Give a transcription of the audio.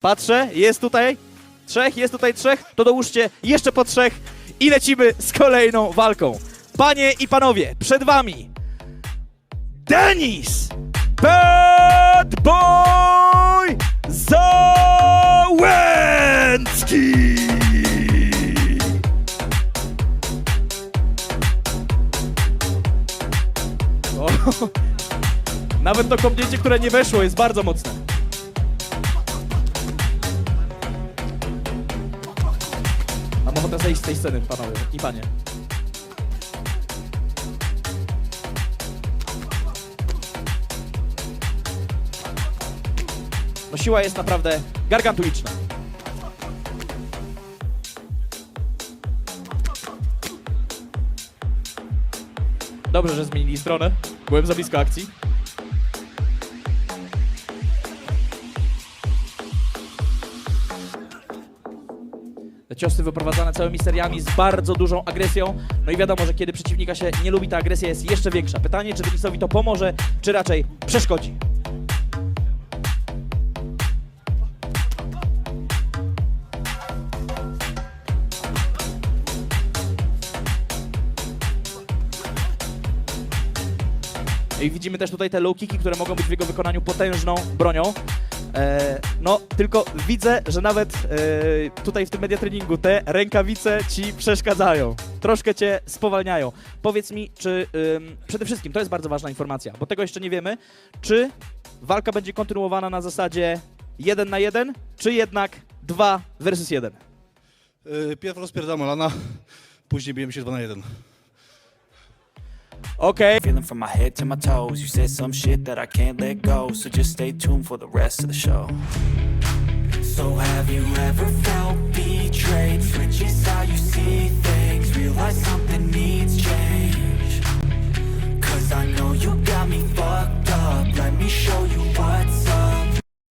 Patrzę, jest tutaj trzech, jest tutaj trzech, to dołóżcie jeszcze po trzech i lecimy z kolejną walką. Panie i panowie, przed wami Denis Bad Boy Załęcki! Nawet to kopnięcie, które nie weszło, jest bardzo mocne. Ochotę zejść z tej sceny, panowie i panie. No siła jest naprawdę gargantuiczna. Dobrze, że zmienili stronę. Byłem za blisko akcji. Ciosy wyprowadzane całymi seriami z bardzo dużą agresją. No i wiadomo, że kiedy przeciwnika się nie lubi, ta agresja jest jeszcze większa. Pytanie, czy Denisowi to pomoże, czy raczej przeszkodzi. I widzimy też tutaj te low kicki, które mogą być w jego wykonaniu potężną bronią. E, no, tylko widzę, że nawet e, tutaj w tym media treningu te rękawice ci przeszkadzają. Troszkę cię spowalniają. Powiedz mi, czy przede wszystkim, to jest bardzo ważna informacja, bo tego jeszcze nie wiemy, czy walka będzie kontynuowana na zasadzie 1 na 1, czy jednak 2 versus 1? Yy, Pierw rozpierdamy Lana, później bijemy się 2 na 1. Okej. Feeling from my head to my toes. You said some shit that I can't let go. So just stay tuned for the rest of the show. So have you ever felt